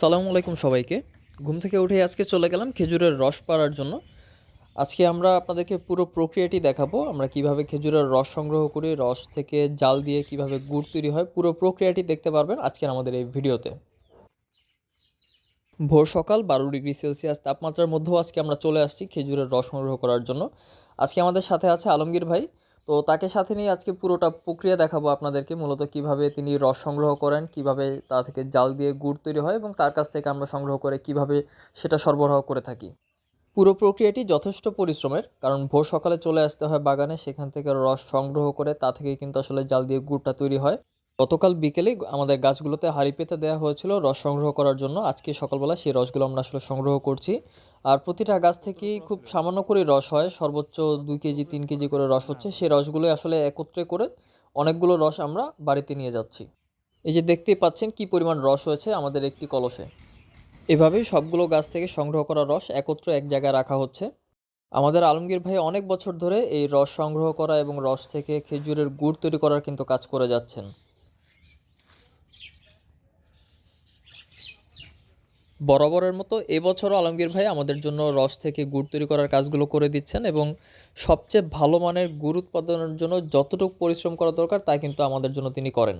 সালামু আলাইকুম সবাইকে। ঘুম থেকে উঠে আজকে চলে গেলাম খেজুরের রস পাড়ার জন্য। আজকে আমরা আপনাদেরকে পুরো প্রক্রিয়াটি দেখাবো, আমরা কীভাবে খেজুরের রস সংগ্রহ করি, রস থেকে জাল দিয়ে কীভাবে গুড় তৈরি হয়, পুরো প্রক্রিয়াটি দেখতে পারবেন আজকের আমাদের এই ভিডিওতে। ভোর সকাল বারো ডিগ্রি সেলসিয়াস তাপমাত্রার মধ্যেও আজকে আমরা চলে আসছি খেজুরের রস সংগ্রহ করার জন্য। আজকে আমাদের সাথে আছে আলমগীর ভাই। তো তাকে সাথে নিয়ে আজকে পুরোটা প্রক্রিয়া দেখাবো আপনাদেরকে, মূলত কীভাবে তিনি রস সংগ্রহ করেন, কীভাবে তা থেকে জাল দিয়ে গুড় তৈরি হয় এবং তার কাছ থেকে আমরা সংগ্রহ করে কীভাবে সেটা সরবরাহ করে থাকি। পুরো প্রক্রিয়াটি যথেষ্ট পরিশ্রমের, কারণ ভোর সকালে চলে আসতে হয় বাগানে, সেখান থেকে রস সংগ্রহ করে তা থেকে কিন্তু আসলে জাল দিয়ে গুড়টা তৈরি হয়। গতকাল বিকেলে আমাদের গাছগুলোতে হাঁড়ি পেতে দেওয়া হয়েছিল রস সংগ্রহ করার জন্য, আজকে সকালবেলা সেই রসগুলো আমরা আসলে সংগ্রহ করছি। আর প্রতিটা গাছ থেকেই খুব সামান্য করে রস হয়, সর্বোচ্চ দুই কেজি, তিন কেজি করে রস হচ্ছে। সেই রসগুলো আসলে একত্রে করে অনেকগুলো রস আমরা বাড়িতে নিয়ে যাচ্ছি। এই যে দেখতেই পাচ্ছেন কি পরিমাণ রস হয়েছে আমাদের একটি কলসে। এভাবেই সবগুলো গাছ থেকে সংগ্রহ করা রস একত্র এক জায়গায় রাখা হচ্ছে। আমাদের আলমগীর ভাই অনেক বছর ধরে এই রস সংগ্রহ করা এবং রস থেকে খেজুরের গুড় তৈরি করার কিন্তু কাজ করে যাচ্ছেন। বরাবরের মতো এবছরও আলমগীর ভাই আমাদের জন্য রস থেকে গুড় তৈরি করার কাজগুলো করে দিচ্ছেন এবং সবচেয়ে ভালো মানের গুড় উৎপাদনের জন্য যতটুকু পরিশ্রম করা দরকার তা কিন্তু আমাদের জন্য তিনি করেন।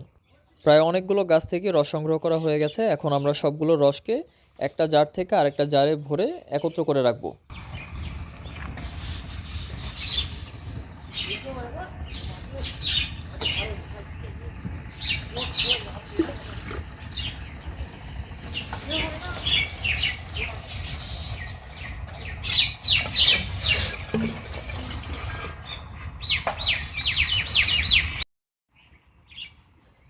প্রায় অনেকগুলো গাছ থেকে রস সংগ্রহ করা হয়ে গেছে। এখন আমরা সবগুলো রসকে একটা জার থেকে আরেকটা জারে ভরে একত্র করে রাখব।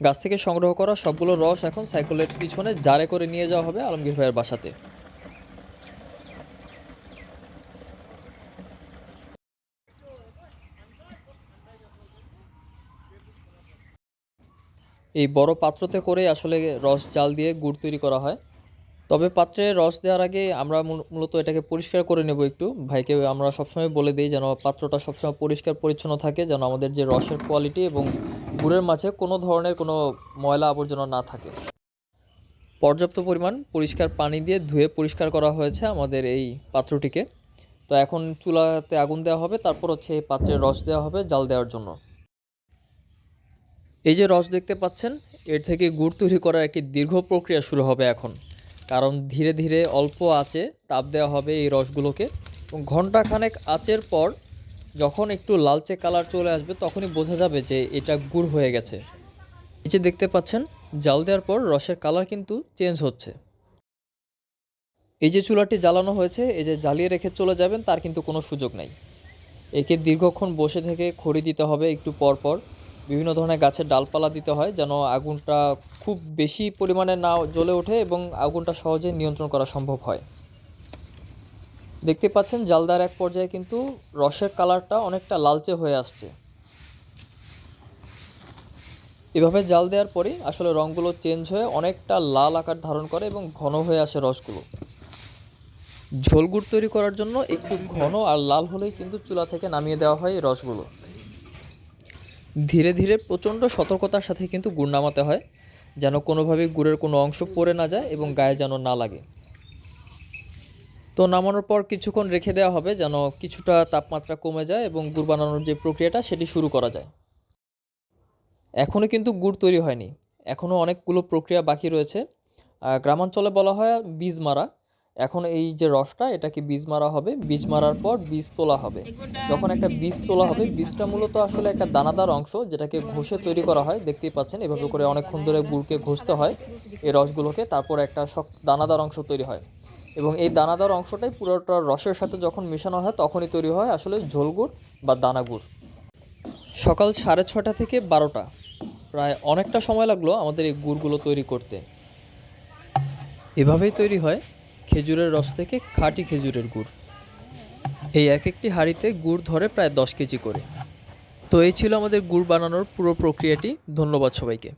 গাছ থেকে সংগ্রহ করা সবগুলো রস এখন সাইকেলের পিছনে জারে করে নিয়ে যাওয়া হবে আলমগীর ভাইয়ের বাসাতে। এই বড় পাত্রতে করে আসলে রস জাল দিয়ে গুড় তৈরি করা হয়। তবে পাত্রে রস দেওয়ার আগে আমরা মূল- মূলত এটাকে পরিষ্কার করে নেব একটু। ভাইকে আমরা সবসময় বলে দিই যেন পাত্রটা সবসময় পরিষ্কার পরিচ্ছন্ন থাকে, যেন আমাদের যে রসের কোয়ালিটি এবং গুড়ের মাঝে কোনো ধরনের কোনো ময়লা আবর্জনা না থাকে। পর্যাপ্ত পরিমাণ পরিষ্কার পানি দিয়ে ধুয়ে পরিষ্কার করা হয়েছে আমাদের এই পাত্রটিকে। তো এখন চুলাতে আগুন দেওয়া হবে, তারপর হচ্ছে এই পাত্রে রস দেওয়া হবে জাল দেওয়ার জন্য। এই যে রস দেখতে পাচ্ছেন, এর থেকে গুড় তৈরি করার একটি দীর্ঘ প্রক্রিয়া শুরু হবে এখন। কারণ ধীরে ধীরে অল্প আঁচে তাপ দেওয়া হবে এই রসগুলোকে। এবং ঘন্টাখানেক আঁচের পর যখন একটু লালচে কালার চলে আসবে, তখনই বোঝা যাবে যে এটা গুড় হয়ে গেছে। যে দেখতে পাচ্ছেন, জাল দেওয়ার পর রসের কালার কিন্তু চেঞ্জ হচ্ছে। এই যে চুলাটি জ্বালানো হয়েছে, এই যে জ্বালিয়ে রেখে চলে যাবেন, তার কিন্তু কোনো সুযোগ নাই। একে দীর্ঘক্ষণ বসে থেকে খড়ি দিতে হবে একটু পর পর। বিভিন্ন ধরনের গাছের ডালপালা দিতে হয় যেন আগুনটা খুব বেশি পরিমাণে না জ্বলে ওঠে এবং আগুনটা সহজে নিয়ন্ত্রণ করা সম্ভব হয়। দেখতে পাচ্ছেন জালদার এক পর্যায়ে কিন্তু রসের কালারটা অনেকটা লালচে হয়ে আসছে। এভাবে জাল দেওয়ার পরে আসলে রঙগুলো চেঞ্জ হয়ে অনেকটা লাল আকার ধারণ করে এবং ঘন হয়ে আসে রসগুলো। ঝোল গুড় তৈরি করার জন্য একটু ঘন আর লাল হলেই কিন্তু চুলা থেকে নামিয়ে দেওয়া হয় রসগুলো। ধীরে ধীরে প্রচণ্ড সতর্কতার সাথে কিন্তু গুড় নামাতে হয়, যেন কোনোভাবেই গুড়ের কোনো অংশ পড়ে না যায় এবং গায়ে যেন না লাগে। তো নামানোর পর কিছুক্ষণ রেখে দেওয়া হবে যেন কিছুটা তাপমাত্রা কমে যায় এবং গুড় বানানোর যে প্রক্রিয়াটা সেটি শুরু করা যায়। এখনও কিন্তু গুড় তৈরি হয়নি এখনও অনেকগুলো প্রক্রিয়া বাকি রয়েছে। গ্রামাঞ্চলে বলা হয় বীজ মারা। এখন এই যে রসটা, এটাকে বীজ মারা হবে। বীজ মারার পর বীজ তোলা হবে। যখন একটা বীজ তোলা হবে, বীজটা মূলত আসলে একটা দানাদার অংশ, যেটাকে ঘষে তৈরি করা হয়। দেখতেই পাচ্ছেন, এভাবে করে অনেকক্ষণ ধরে গুড়কে ঘষতে হয়। এই রসগুলোকে তারপর একটা দানাদার অংশ তৈরি হয়। এবং এই দানাদার অংশটাই পুরোটা রসের সাথে যখন মেশানো হয়, তখনই তৈরি হয় আসলে ঝোল গুড় বা দানা গুড়। সকাল সাড়ে ছটা থেকে বারোটা। প্রায় অনেকটা সময় লাগল আমাদের এই গুড়গুলো তৈরি করতে। এভাবেই তৈরি হয়। খেজুরের রস থেকে খাঁটি খেজুরের গুড়। এই এক একটি হাঁড়িতে গুড় ধরে প্রায় দশ কেজি করে। তো এই ছিল আমাদের গুড় বানানোর পুরো প্রক্রিয়াটি। ধন্যবাদ সবাইকে।